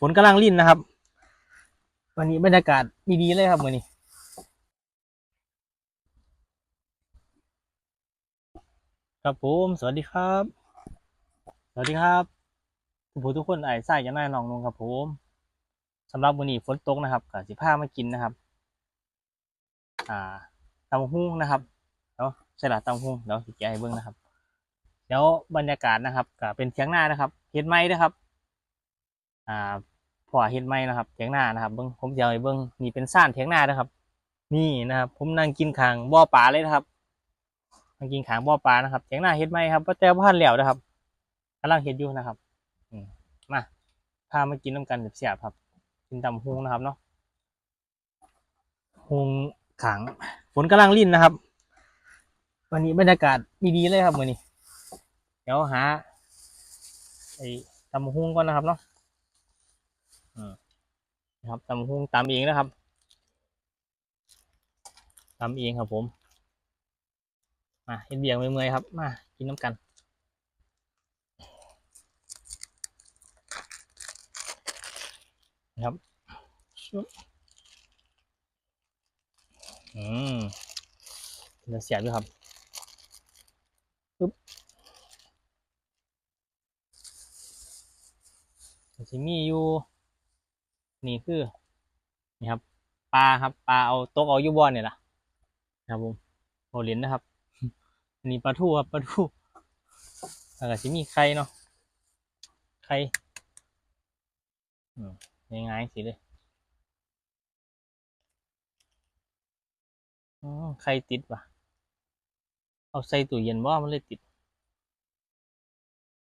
ฝนกำลังลิ่นนะครับ วันนี้บรรยากาศดีๆเลยครับวันนี้ครับผมสวัสดีครับ สวัสดีครับทุกผู้ทุกคนไอ้ไส้ยันนายน้องนงครับผมสำหรับวันนี้ฝนตกนะครับกับสิผ้ามากินนะครับ อ่าตำหุ้งนะครับเนาะใช่ละตำหุ้งเดี๋ยวสิแกให้เบิ้งนะครับ เดี๋ยวบรรยากาศนะครับก็เป็นเทียงหน้านะครับเฮ็ดไม้นะครับ อ่าพอเฮ็ดไม้นะครับเทียงหน้านะครับเบิ้งผมจะเอาให้เบิ้งนี่เป็นซ่านเทียงหน้านะครับ นี่นะครับ ผมนั่งกินขางบ่อปลาเลยนะครับนั่งกินขางบ่อปลานะครับเทียงหน้าเฮ็ดไม้ครับก็แต่พันแล้วนะครับกำลังเฮ็ดอยู่นะครับอืมมาพามากินน้ำกันเสียบครับ กินตำฮุงนะครับเนาะฮุงขังฝนกำลังลิ่นนะครับ วันนี้บรรยากาศดีๆเลยครับวันนี้ เดี๋ยวหาไอ้ตำบักฮุงก่อนนะครับเนาะ นะครับตำบักฮุงตำเองนะครับตำเองครับผม มาเห็นเบียงเมื่อยๆครับ มากินน้ำกันนะครับชุบอืมเดี๋ยวเสียบด้วยครับมันจะมีอยู่ นี่คือ นี่ครับ ปลาครับ ปลาเอาตกเอายูบอนเนี่ยล่ะนะครับผมโอเหรียญนะครับอันนี้ปลาทูครับปลาทูแล้วก็จะมีไข่เนาะไข่อืมง่ายๆสิเลยอ๋อไข่ติดว่ะเอาใส่ตู้เย็นว่ามันเลยติด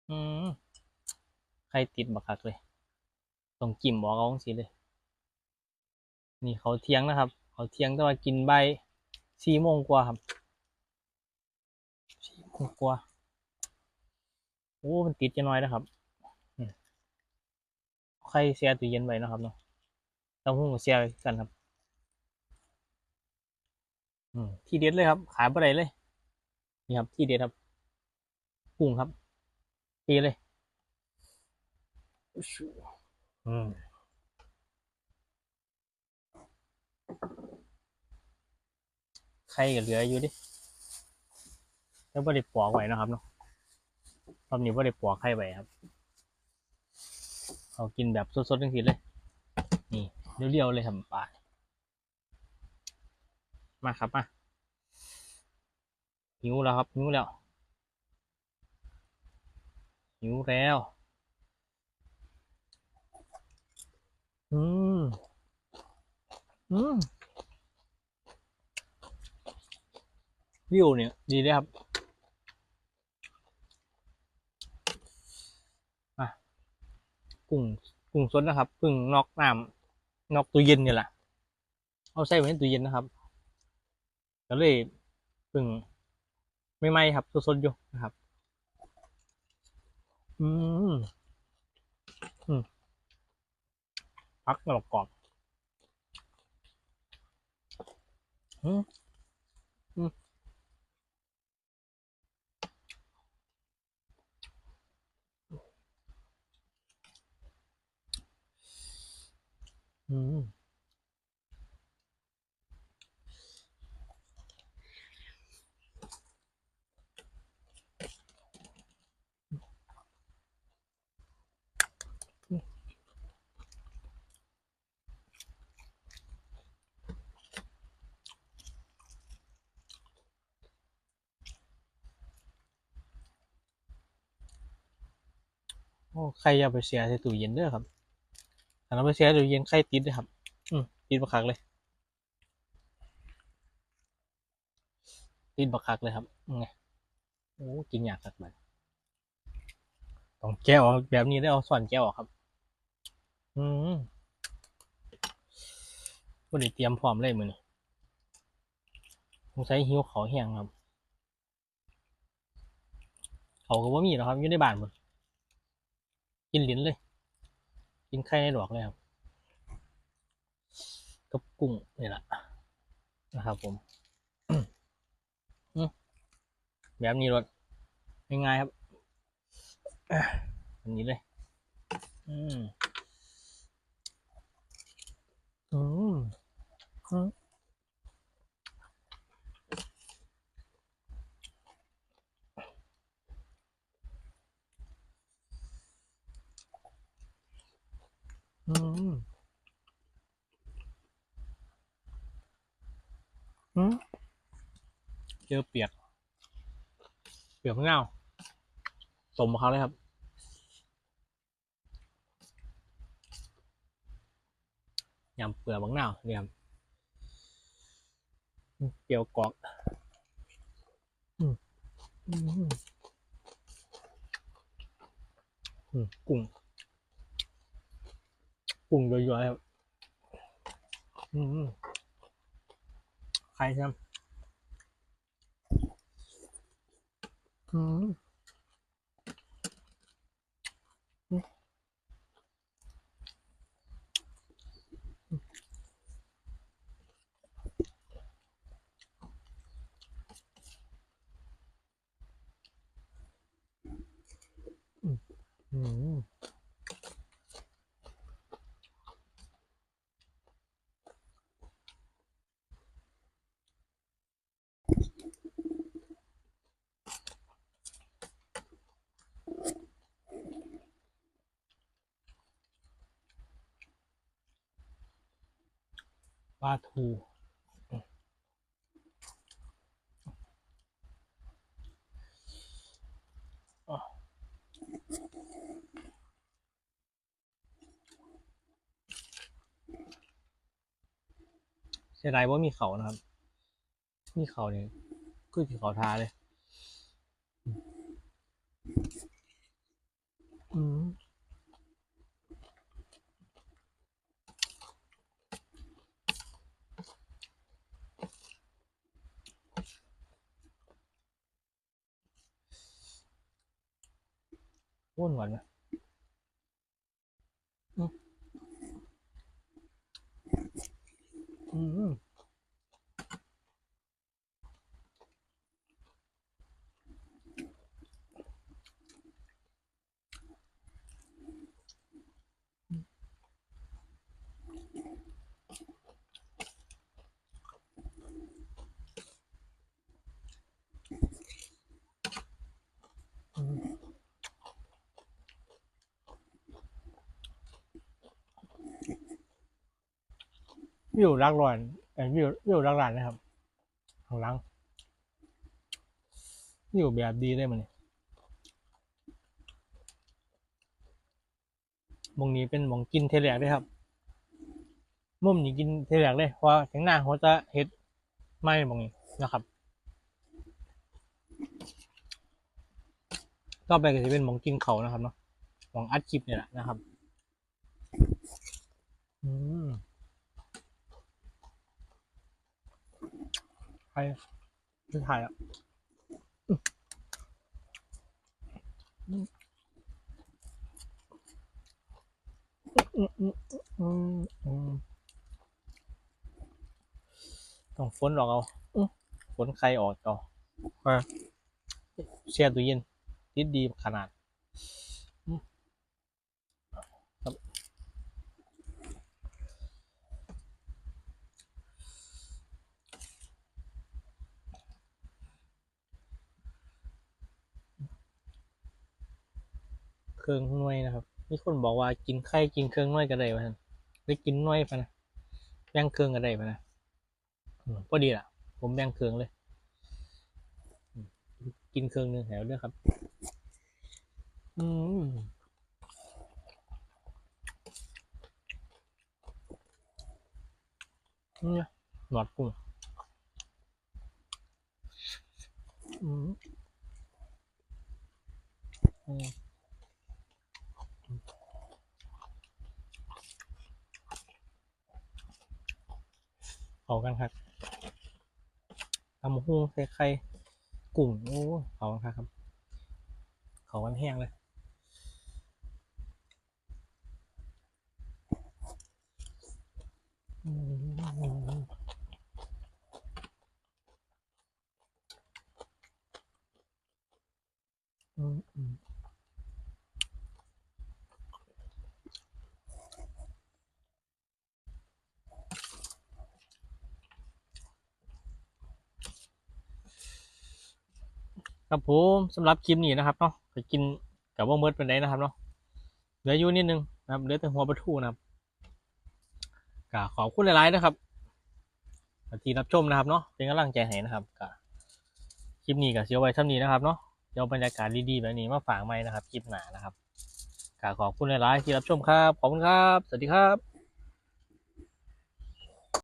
อืมใครติดบักคักเลย ต้องจิ้มบอกเอาสิเลย นี่เขาเที่ยงนะครับ เขาเที่ยงแต่ว่ากินใบสี่โมงกว่าครับสี่โมงกว่าโอ้มันติดจะน้อยนะครับใครเสียตู้เย็นไว้นะครับเนาะต้องหุ้งเสียกันครับ อืมที่เด็ดเลยครับ ขายบ่ได้เลย นี่ครับ ที่เด็ดครับกุ้งครับตีเลย อืมไข่ก็เหลืออยู่ดิแล้วไม่ได้ปอกไว้นะครับเนาะรอบนี้ไม่ได้ปอกไข่ไว้ครับ เอากินแบบสดๆทั้งทีเลย นี่เรียวๆเลยครับปลามาครับมาหิวแล้วครับหิวแล้วหิวแล้ว อืม อืม วิวเนี่ย ดีเลยครับอะกุ้งกุ้งสดนะครับเพึ่งนอกน้ำนอกตู้เย็นเนี่ยแหละเอาใส่ไว้ในตู้เย็นนะครับก็เลยเพึ่งไม่ไหมครับสดๆอยู่นะครับ อืม อืม พักกรอบกรอบ อ้ใครอย่าไปเสียใส่ตู้เย็นเด้อครับถ้าเราไปเสียตู้เย็นใครติดเด้อครับ อืมติดบักคักเลย ติดบักคักเลยครับไงโอ้กินยากคักมันต้องแก้วแบบนี้ได้เอาส่วนแก้วครับ อืมวันนี้เตรียมพร้อมเลยมือนี่ผมใช้หิ้วเขาแห้งครับ เขาก็ว่ามีหรอกครับอยู่ในบ้านหมด กินหลินเลย กินไข่ในดอกเลยครับกับกุ้งนี่แหละนะครับผมแบบนี้รสง่ายๆครับอันนี้เลย อืม อืมอืม อืมเจอเปียก เปียกมะนาวสมเขาเลยครับ ยำเปลือกมะนาวเนี่ยครับอืมเกี๊ยวกรอกอืมอืมอืมกุ้ง กุ้งเยอะๆครับใครทำอืมอืมอืม ปลาทูเสียดายว่ามีเขานะครับ มีเขาเนี่ยคือที่เขาทาเลย อืม อ้วนหวานนะอืมอืม วิวรักรอนเอ่อวิววิวรักรานนะครับข้างหลังวิวแบบดีเลยมันนี่มงนี้เป็นมองกินเทแลกด้วยครับมุมนี้กินเทแลกเลยเพราะว่างหน้าเขาจะเฮ็ดไม่มองนี้นะครับก็ไปก็จะเป็นมองกินเขานะครับเนาะมองอัดคลิปเนี่ยแหละนะครับ อืม ใครจะถ่ายอะอืมอืมอืมอืมอืมต้องฝนออกเอาฝนใครออกเอามาแช่ตู้เย็นติดดีขนาดอืมครับ เครื่องน่วยนะครับ มีคนบอกว่ากินไข่กินเครื่องน่วยก็ได้ปะท่านไปกินน่วยปะนะแบ่งเครื่องก็ได้ปะนะพอดีล่ะ ผมแบ่งเครื่องเลย กินเครื่องหนึ่งแถวด้วยครับ อืมเนี่ยหนอดกุ้งอืมอืม เขากันครับทำหุ้งใส่ไข่กุ้งโอ้เขากันครับ เขากันแห้งเลยอืมอืม ครับผมสำหรับคลิปนี้นะครับเนาะไปกินกับว่าเมิดเป็นไดนะครับเนาะเหลืออยู่นิดนึงนะครับเหลือแต่หัวปลาทูนะครับก็ขอบคุณหลายๆนะครับที่รับชมนะครับเนาะเป็นกำลังใจให้นะครับก็คลิปนี้ก็เสียไว้ท่านี้นะครับเนาะเดี๋ยวบรรยากาศดีๆแบบนี้มาฝากใหม่นะครับคลิปหนานะครับก็ขอบคุณหลายๆที่รับชมครับขอบคุณครับ สวัสดีครับ